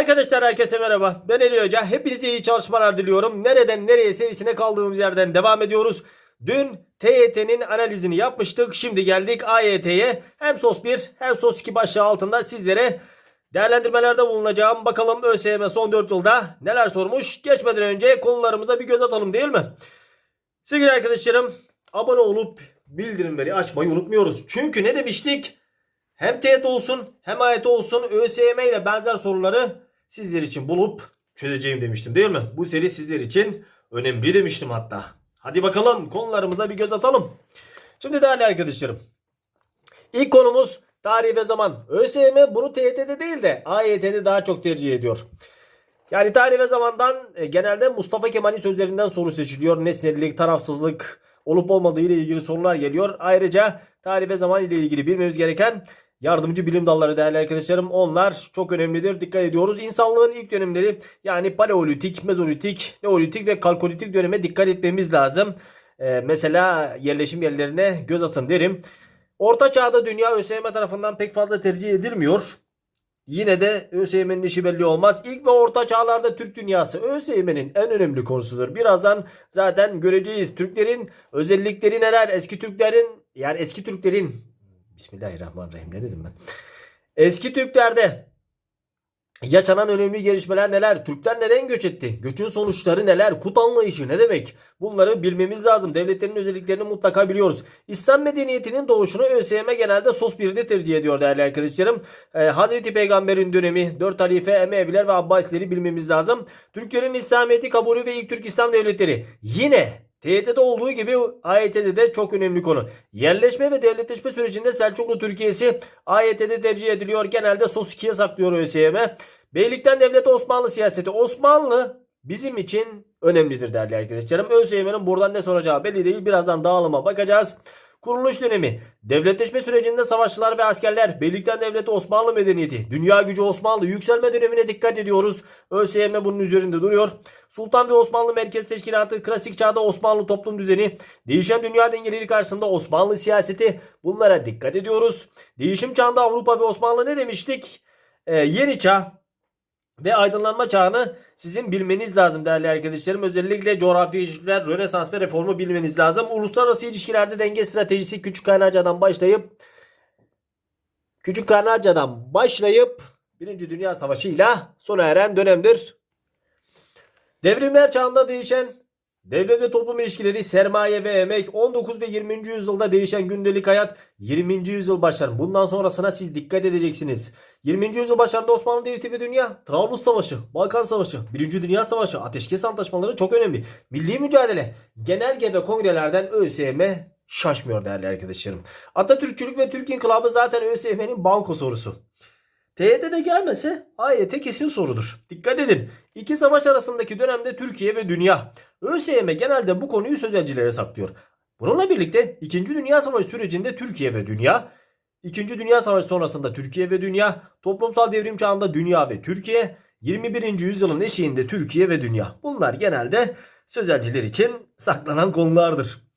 Arkadaşlar herkese merhaba. Ben Eli Hoca. Hepinize iyi çalışmalar diliyorum. Nereden nereye serisine kaldığımız yerden devam ediyoruz. Dün TYT'nin analizini yapmıştık. Şimdi geldik AYT'ye. Hem SOS 1 hem SOS 2 başlığı altında sizlere değerlendirmelerde bulunacağım. Bakalım ÖSYM son 4 yılda neler sormuş. Geçmeden önce konularımıza bir göz atalım değil mi? Sevgili arkadaşlarım abone olup bildirimleri açmayı unutmuyoruz. Çünkü ne demiştik? Hem TET olsun hem AYT olsun ÖSYM ile benzer soruları sizler için bulup çözeceğim demiştim değil mi? Bu seri sizler için önemli demiştim hatta. Hadi bakalım konularımıza bir göz atalım. Şimdi değerli arkadaşlarım. İlk konumuz tarih ve zaman. ÖSYM bunu TYT'de değil de AYT'de daha çok tercih ediyor. Yani tarih ve zamandan e, genelde Mustafa Kemal'in sözlerinden soru seçiliyor. Nesnellik, tarafsızlık olup olmadığı ile ilgili sorular geliyor. Ayrıca tarih ve zaman ile ilgili bilmemiz gereken yardımcı bilim dalları değerli arkadaşlarım. Onlar çok önemlidir. Dikkat ediyoruz. İnsanlığın ilk dönemleri yani paleolitik, mezolitik, neolitik ve kalkolitik döneme dikkat etmemiz lazım. E, mesela yerleşim yerlerine göz atın derim. Orta çağda dünya ÖSYM tarafından pek fazla tercih edilmiyor. Yine de ÖSYM'nin işi belli olmaz. İlk ve orta çağlarda Türk dünyası ÖSYM'nin en önemli konusudur. Birazdan zaten göreceğiz. Türklerin özellikleri neler? Eski Türklerin yani eski Türklerin Bismillahirrahmanirrahim ne dedim ben? Eski Türklerde Yaşanan önemli gelişmeler neler? Türkler neden göç etti? Göçün sonuçları neler? Kut anlayışı ne demek? Bunları bilmemiz lazım. Devletlerin özelliklerini mutlaka biliyoruz. İslam medeniyetinin doğuşunu ÖSYM genelde SOS 1'de tercih ediyor değerli arkadaşlarım. Ee, Hazreti Peygamber'in dönemi, 4 halife, Emeviler ve Abbasileri bilmemiz lazım. Türklerin İslamiyet'i kabulü ve ilk Türk İslam devletleri. Yine TYT'de olduğu gibi AYT'de de çok önemli konu. Yerleşme ve devletleşme sürecinde Selçuklu Türkiye'si AYT'de tercih ediliyor. Genelde SOS 2'ye saklıyor ÖSYM. Beylikten devlete Osmanlı siyaseti. Osmanlı bizim için önemlidir değerli arkadaşlarım. ÖSYM'nin buradan ne soracağı belli değil. Birazdan dağılıma bakacağız. Kuruluş dönemi. Devletleşme sürecinde savaşçılar ve askerler, Beylikten Devleti Osmanlı medeniyeti, dünya gücü Osmanlı, yükselme dönemine dikkat ediyoruz. ÖSYM bunun üzerinde duruyor. Sultan ve Osmanlı Merkez Teşkilatı, klasik çağda Osmanlı toplum düzeni, değişen dünya dengeleri karşısında Osmanlı siyaseti bunlara dikkat ediyoruz. Değişim çağında Avrupa ve Osmanlı ne demiştik? Ee, yeni çağ, ve aydınlanma çağını sizin bilmeniz lazım değerli arkadaşlarım. Özellikle coğrafi ilişkiler, Rönesans ve reformu bilmeniz lazım. Uluslararası ilişkilerde denge stratejisi Küçük Kaynarca'dan başlayıp Küçük Kaynarca'dan başlayıp Birinci Dünya Savaşı ile sona eren dönemdir. Devrimler çağında değişen devlet ve toplum ilişkileri, sermaye ve emek, 19 ve 20. yüzyılda değişen gündelik hayat, 20. yüzyıl başlar. Bundan sonrasına siz dikkat edeceksiniz. 20. yüzyıl başlarında Osmanlı Devleti ve Dünya, Trablus Savaşı, Balkan Savaşı, 1. Dünya Savaşı, Ateşkes Antlaşmaları çok önemli. Milli mücadele, genelge ve kongrelerden ÖSYM şaşmıyor değerli arkadaşlarım. Atatürkçülük ve Türk İnkılabı zaten ÖSYM'nin banko sorusu. TYT'de gelmese AYT kesin sorudur. Dikkat edin. İki savaş arasındaki dönemde Türkiye ve dünya. ÖSYM genelde bu konuyu sözelcilere saklıyor. Bununla birlikte 2. Dünya Savaşı sürecinde Türkiye ve dünya, 2. Dünya Savaşı sonrasında Türkiye ve dünya, toplumsal devrim çağında dünya ve Türkiye, 21. yüzyılın eşiğinde Türkiye ve dünya. Bunlar genelde sözelciler için saklanan konulardır.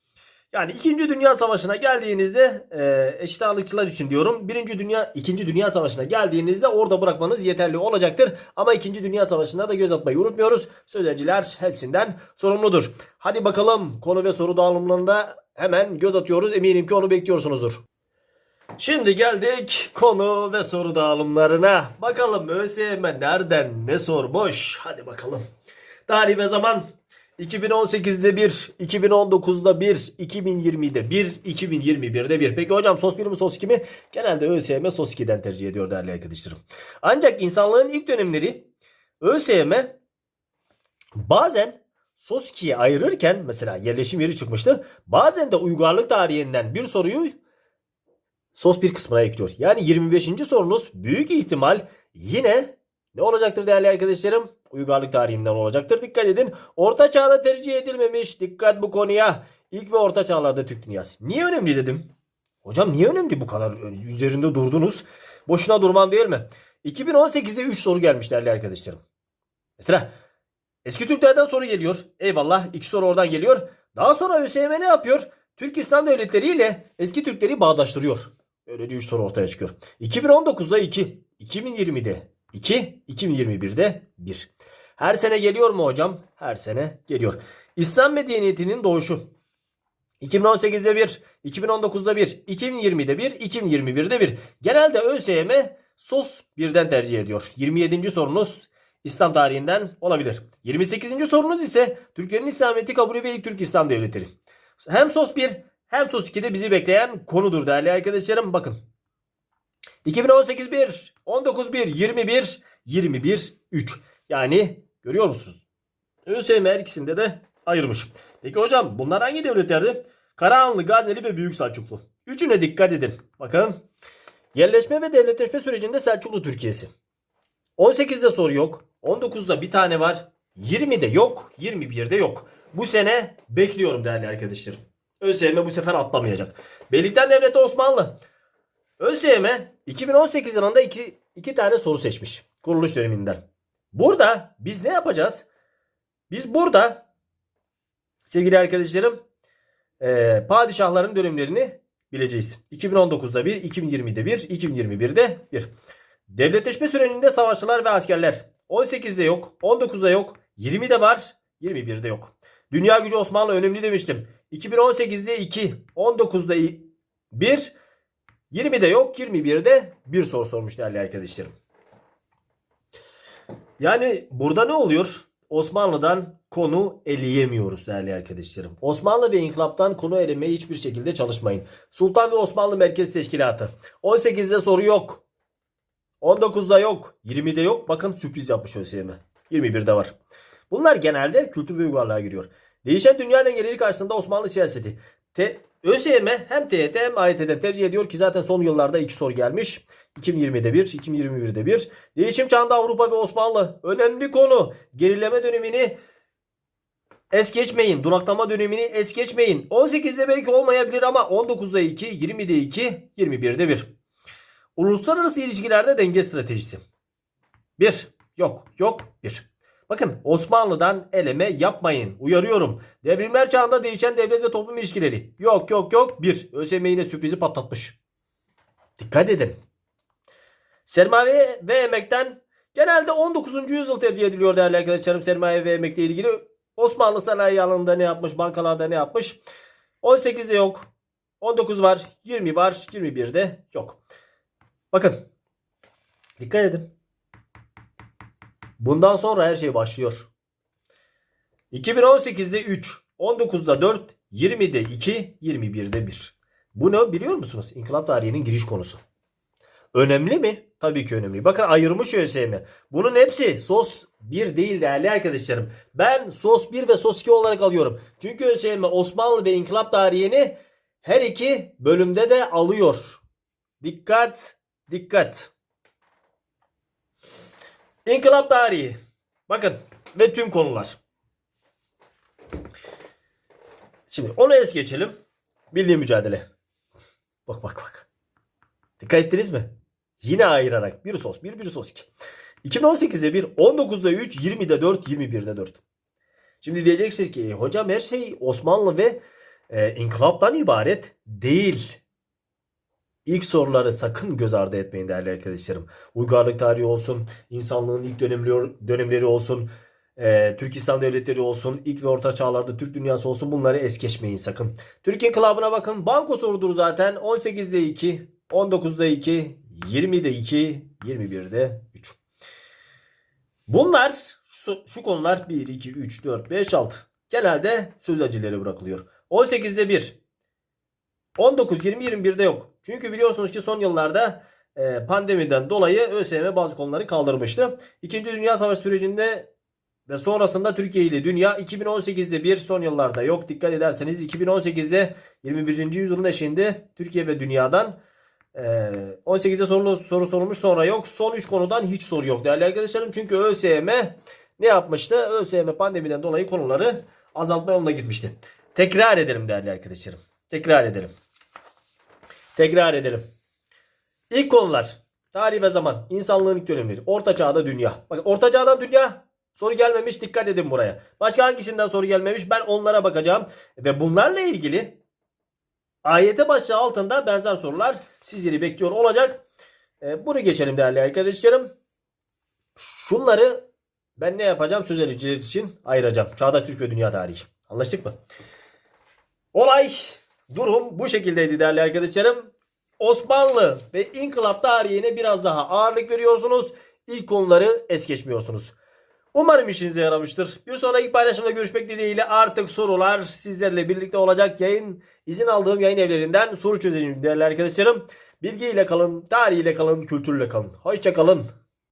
Yani 2. Dünya Savaşı'na geldiğinizde e, eşit ağırlıkçılar için diyorum. 1. Dünya 2. Dünya Savaşı'na geldiğinizde orada bırakmanız yeterli olacaktır. Ama 2. Dünya Savaşı'na da göz atmayı unutmuyoruz. Sözelciler hepsinden sorumludur. Hadi bakalım konu ve soru dağılımlarına hemen göz atıyoruz. Eminim ki onu bekliyorsunuzdur. Şimdi geldik konu ve soru dağılımlarına. Bakalım ÖSYM nereden ne sormuş? Hadi bakalım. Tarih ve zaman 2018'de 1, 2019'da 1, 2020'de 1, 2021'de 1. Peki hocam SOS 1 mi SOS 2 mi? Genelde ÖSYM SOS 2'den tercih ediyor değerli arkadaşlarım. Ancak insanlığın ilk dönemleri ÖSYM bazen SOS 2'ye ayırırken mesela yerleşim yeri çıkmıştı. Bazen de uygarlık tarihinden bir soruyu SOS 1 kısmına ekliyor. Yani 25. sorunuz büyük ihtimal yine ne olacaktır değerli arkadaşlarım? Uygarlık tarihinden olacaktır. Dikkat edin. Orta çağda tercih edilmemiş. Dikkat bu konuya. İlk ve orta çağlarda Türk dünyası. Niye önemli dedim? Hocam niye önemli bu kadar üzerinde durdunuz? Boşuna durmam değil mi? 2018'de 3 soru gelmiş değerli arkadaşlarım. Mesela eski Türklerden soru geliyor. Eyvallah iki soru oradan geliyor. Daha sonra ÖSYM ne yapıyor? Türk İslam devletleri ile eski Türkleri bağdaştırıyor. Böylece 3 soru ortaya çıkıyor. 2019'da 2, 2020'de 2, 2021'de 1. Her sene geliyor mu hocam? Her sene geliyor. İslam medeniyetinin doğuşu. 2018'de 1, 2019'da 1, 2020'de 1, 2021'de 1. Genelde ÖSYM SOS birden tercih ediyor. 27. sorunuz İslam tarihinden olabilir. 28. sorunuz ise Türklerin İslamiyet'i kabulü ve ilk Türk İslam Devletleri. Hem SOS 1 hem SOS 2'de bizi bekleyen konudur değerli arkadaşlarım. Bakın. 2018 1, 19 1, 21, 21 3. Yani görüyor musunuz? ÖSYM her ikisinde de ayırmış. Peki hocam bunlar hangi devletlerdi? Karahanlı, Gazneli ve Büyük Selçuklu. Üçüne dikkat edin. Bakın. Yerleşme ve devletleşme sürecinde Selçuklu Türkiye'si. 18'de soru yok. 19'da bir tane var. 20'de yok. 21'de yok. Bu sene bekliyorum değerli arkadaşlarım. ÖSYM bu sefer atlamayacak. Beylikten Devleti Osmanlı. ÖSYM 2018 yılında iki, iki tane soru seçmiş. Kuruluş döneminden. Burada biz ne yapacağız? Biz burada sevgili arkadaşlarım eee, padişahların dönemlerini bileceğiz. 2019'da 1, 2020'de 1, 2021'de 1. Devletleşme sürecinde savaşçılar ve askerler. 18'de yok, 19'da yok, 20'de var, 21'de yok. Dünya gücü Osmanlı önemli demiştim. 2018'de 2, 19'da 1, 20'de yok, 21'de 1 soru sormuş değerli arkadaşlarım. Yani burada ne oluyor? Osmanlı'dan konu eleyemiyoruz değerli arkadaşlarım. Osmanlı ve inkılaptan konu elemeye hiçbir şekilde çalışmayın. Sultan ve Osmanlı Merkez Teşkilatı. 18'de soru yok. 19'da yok. 20'de yok. Bakın sürpriz yapmış ÖSYM. 21'de var. Bunlar genelde kültür ve uygarlığa giriyor. Değişen dünya dengeleri karşısında Osmanlı siyaseti. Te ÖSYM hem TYT hem AYT'den tercih ediyor ki zaten son yıllarda iki soru gelmiş. 2020'de 1, 2021'de 1. Değişim çağında Avrupa ve Osmanlı. Önemli konu. Gerileme dönemini es geçmeyin. Duraklama dönemini es geçmeyin. 18'de belki olmayabilir ama 19'da 2, 20'de 2, 21'de 1. Uluslararası ilişkilerde denge stratejisi. 1. Yok. Yok. 1. Bakın Osmanlı'dan eleme yapmayın. Uyarıyorum. Devrimler çağında değişen devlet ve toplum ilişkileri. Yok yok yok. 1. ÖSYM yine sürprizi patlatmış. Dikkat edin. Sermaye ve emekten genelde 19. yüzyıl tercih ediliyor değerli arkadaşlarım. Sermaye ve emekle ilgili Osmanlı sanayi alanında ne yapmış, bankalarda ne yapmış. 18'de yok. 19 var, 20 var, 21'de yok. Bakın. Dikkat edin. Bundan sonra her şey başlıyor. 2018'de 3, 19'da 4, 20'de 2, 21'de 1. Bu ne biliyor musunuz? İnkılap tarihinin giriş konusu. Önemli mi? Tabii ki önemli. Bakın ayırmış ÖSYM. Bunun hepsi SOS 1 değil değerli arkadaşlarım. Ben SOS 1 ve SOS 2 olarak alıyorum. Çünkü ÖSYM Osmanlı ve İnkılap tarihini her iki bölümde de alıyor. Dikkat, dikkat. İnkılap tarihi. Bakın ve tüm konular. Şimdi onu es geçelim. Milli mücadele. Bak bak bak. Dikkat ettiniz mi? Yine ayırarak. Bir sos 1, bir sos 2. 2018'de 1, 19'da 3, 20'de 4, 21'de 4. Şimdi diyeceksiniz ki "E, hocam her şey Osmanlı ve e, inkılaptan ibaret değil. İlk soruları sakın göz ardı etmeyin değerli arkadaşlarım. Uygarlık tarihi olsun, insanlığın ilk dönemleri, olsun, e, Türk İslam devletleri olsun, ilk ve orta çağlarda Türk dünyası olsun bunları es geçmeyin sakın. Türk inkılabına bakın. Banko sorudur zaten. 18'de 2, 19'da 2, 20'de 2, 21'de 3. Bunlar şu, şu konular 1, 2, 3, 4, 5, 6. Genelde sözelcilere bırakılıyor. 18'de 1. 19, 20, 21'de yok. Çünkü biliyorsunuz ki son yıllarda e, pandemiden dolayı ÖSYM bazı konuları kaldırmıştı. İkinci Dünya Savaşı sürecinde ve sonrasında Türkiye ile dünya 2018'de bir son yıllarda yok. Dikkat ederseniz 2018'de 21. yüzyılın eşiğinde Türkiye ve dünyadan e, 18'de soru, soru sorulmuş sonra yok. Son 3 konudan hiç soru yok değerli arkadaşlarım. Çünkü ÖSYM ne yapmıştı? ÖSYM pandemiden dolayı konuları azaltma yoluna gitmişti. Tekrar edelim değerli arkadaşlarım. Tekrar edelim. Tekrar edelim. İlk konular. Tarih ve zaman. insanlığın ilk dönemleri. Orta çağda dünya. Bakın orta çağdan dünya soru gelmemiş. Dikkat edin buraya. Başka hangisinden soru gelmemiş? Ben onlara bakacağım. Ve bunlarla ilgili ayete başlığı altında benzer sorular sizleri bekliyor olacak. Ee, bunu geçelim değerli arkadaşlarım. Şunları ben ne yapacağım? Söz ericiler için ayıracağım. Çağdaş Türk ve Dünya Tarihi. Anlaştık mı? Olay, durum bu şekildeydi değerli arkadaşlarım. Osmanlı ve İnkılap tarihine biraz daha ağırlık veriyorsunuz. İlk konuları es geçmiyorsunuz. Umarım işinize yaramıştır. Bir sonraki paylaşımda görüşmek dileğiyle artık sorular sizlerle birlikte olacak. Yayın izin aldığım yayın evlerinden soru çözeceğim değerli arkadaşlarım. Bilgiyle kalın, tarihiyle kalın, kültürle kalın. Hoşça kalın.